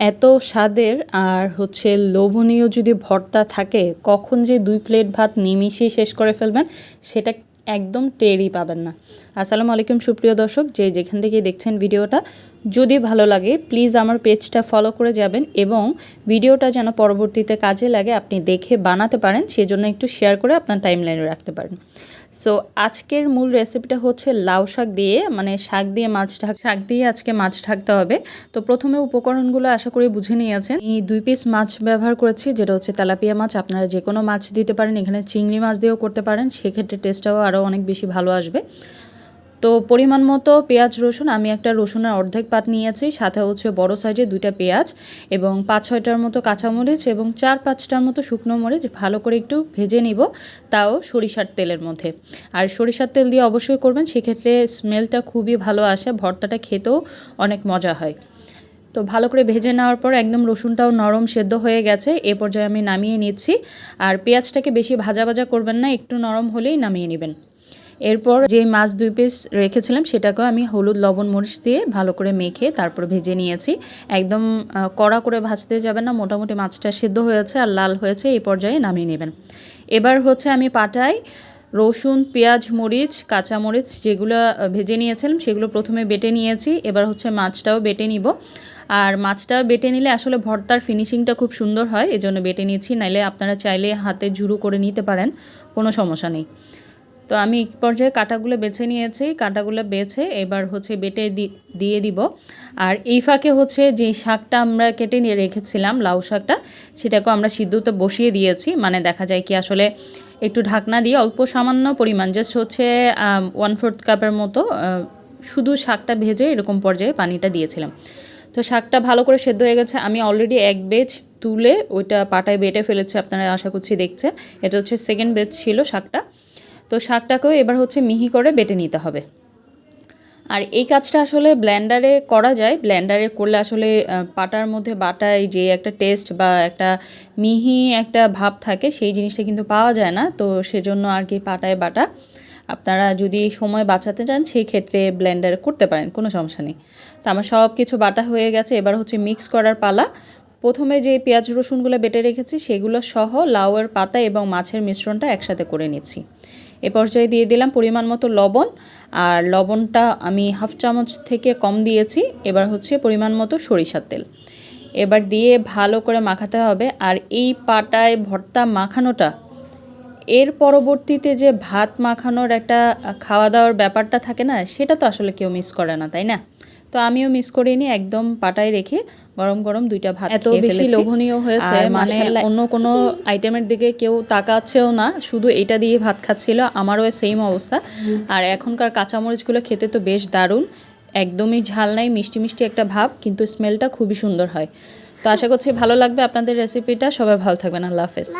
এত স্বাদের আর হচ্ছে লোভনীয় যদি ভর্তা থাকে, কখন যে দুই প্লেট ভাত নিমিশেই শেষ করে ফেলবেন, সেটা একদম টেরই পাবেন না। আসসালামু আলাইকুম, সুপ্রিয় দর্শক, যে যেখান থেকে দেখছেন ভিডিওটা, যদি ভালো লাগে, প্লিজ আমার পেজটা ফলো করে যাবেন এবং ভিডিওটা যেন পরবর্তীতে কাজে লাগে, আপনি দেখে বানাতে পারেন, সেজন্য একটু শেয়ার করে আপনার টাইম লাইনে রাখতে পারেন। সো আজকের মূল রেসিপিটা হচ্ছে লাউ শাক দিয়ে মানে শাক দিয়ে মাছ ঢাক, শাক দিয়ে আজকে মাছ ঢাকতে হবে। তো প্রথমে উপকরণগুলো আশা করি বুঝে নিয়েছেন। এই দুই পিস মাছ ব্যবহার করেছি, যেটা হচ্ছে তেলাপিয়া মাছ। আপনারা যে কোনো মাছ দিতে পারেন, এখানে চিংড়ি মাছ দিয়েও করতে পারেন। সেক্ষেত্রে টেস্টটাও আরও অনেক বেশি ভালো আসবে। তো পরিমাণ মতো পেঁয়াজ, রসুন, আমি একটা রসুনের অর্ধেক পাত নিয়েছি, সাথে হচ্ছে বড় সাইজে দুইটা পেঁয়াজ এবং পাঁচ, ছয়টার মতো কাঁচামরিচ এবং চার, পাঁচটার মতো শুকনো মরিচ ভালো করে একটু ভেজে নিব, তাও সরিষার তেলের মধ্যে। আর সরিষার তেল দিয়ে অবশ্যই করবেন, সেক্ষেত্রে স্মেলটা খুবই ভালো আসে, ভর্তাটা খেতেও অনেক মজা হয়। তো ভালো করে ভেজে নেওয়ার পর একদম রসুনটাও নরম সেদ্ধ হয়ে গেছে, এ পর্যায়ে আমি নামিয়ে নিচ্ছি। আর পেঁয়াজটাকে বেশি ভাজা ভাজা করবেন না, একটু নরম হলেই নামিয়ে নেবেন। এরপর যে মাছ দুই পিস রেখেছিলাম, সেটাকেও আমি হলুদ, লবণ, মরিচ দিয়ে ভালো করে মেখে তারপর ভেজে নিয়েছি। একদম কড়া করে ভাজতে যাবেন না, মোটামুটি মাছটা সেদ্ধ হয়েছে আর লাল হয়েছে, এই পর্যায়ে নামিয়ে নেবেন। এবার হচ্ছে আমি পাটায় রসুন, পেঁয়াজ, মরিচ কাঁচামরিচ যেগুলো ভেজে নিয়েছিলাম, সেগুলো প্রথমে বেটে নিয়েছি। এবার হচ্ছে মাছটাও বেটে নিব। আর মাছটা বেটে নিলে আসলে ভর্তার ফিনিশিংটা খুব সুন্দর হয়, এজন্য বেটে নিয়েছি নাইলে আপনারা চাইলে হাতে ঝুরু করে নিতে পারেন, কোনো সমস্যা নেই। তো আমি এক পর্যায়ে কাঁটাগুলো বেছে নিয়েছি, কাঁটাগুলো বেছে এবার হচ্ছে বেটে দিয়ে দিব। আর এই ফাঁকে হচ্ছে যে শাকটা আমরা কেটে নিয়ে রেখেছিলাম, লাউ শাকটা, সেটাকেও আমরা সিদ্ধতে বসিয়ে দিয়েছি। মানে দেখা যায় কি আসলে একটু ঢাকনা দিয়ে অল্প সামান্য পরিমাণ জাস্ট হচ্ছে ওয়ান ফোর্থ কাপের মতো শুধু শাকটা ভেজে এরকম পর্যায়ে পানিটা দিয়েছিলাম। তো শাকটা ভালো করে সেদ্ধ হয়ে গেছে। আমি অলরেডি এক বেজ তুলে ওইটা পাটায় বেটে ফেলেছি, আপনারা আশা করছি দেখছেন। এটা হচ্ছে সেকেন্ড বেজ ছিল শাকটা। তো শাকটাকেও এবার হচ্ছে মিহি করে বেটে নিতে হবে। আর এই কাজটা আসলে ব্ল্যান্ডারে করা যায়। ব্ল্যান্ডারে করলে আসলে পাটার মধ্যে বাটায় যে একটা টেস্ট বা একটা মিহি একটা ভাব থাকে, সেই জিনিসটা কিন্তু পাওয়া যায় না। তো সেজন্য আর কি পাটায় বাটা। আপনারা যদি সময় বাঁচাতে চান, সেই ক্ষেত্রে ব্লেন্ডারে করতে পারেন, কোনো সমস্যা নেই। তো আমার সব কিছু বাটা হয়ে গেছে। এবার হচ্ছে মিক্স করার পালা। প্রথমে যে পেঁয়াজ রসুনগুলো বেটে রেখেছি, সেগুলো সহ লাউয়ের পাতা এবং মাছের মিশ্রণটা একসাথে করে নিচ্ছি। এ পর্যায়ে দিয়ে দিলাম পরিমাণ মতো লবণ, আর লবণটা আমি হাফ চামচ থেকে কম দিয়েছি, এবার হচ্ছে পরিমাণ মতো সরিষার তেল। এবার দিয়ে ভালো করে মাখাতে হবে, আর এই পাটায় ভর্তা মাখানোটা, এর পরবর্তীতে যে ভাত মাখানোর একটা খাওয়া দাওয়ার ব্যাপারটা থাকে না, সেটা তো আসলে কেউ মিস করে না, তাই না? তো আমিও মিস করিনি একদম পাটায় রেখে গরম গরম দুইটা ভাত এত বেশি লোভনীয় হয়েছে মানে অন্য কোনো আইটেমের দিকে কেউ তাকাচ্ছেও না শুধু এটা দিয়ে ভাত খাচ্ছিল আমারও সেম অবস্থা। আর এখনকার কাঁচামরিচগুলো খেতে তো বেশ দারুণ একদমই ঝাল নাই মিষ্টি মিষ্টি একটা ভাব কিন্তু স্মেলটা খুবই সুন্দর হয়। তো আশা করছি ভালো লাগবে আপনাদের রেসিপিটা সবাই ভালো থাকবেন আল্লাহ হাফেজ।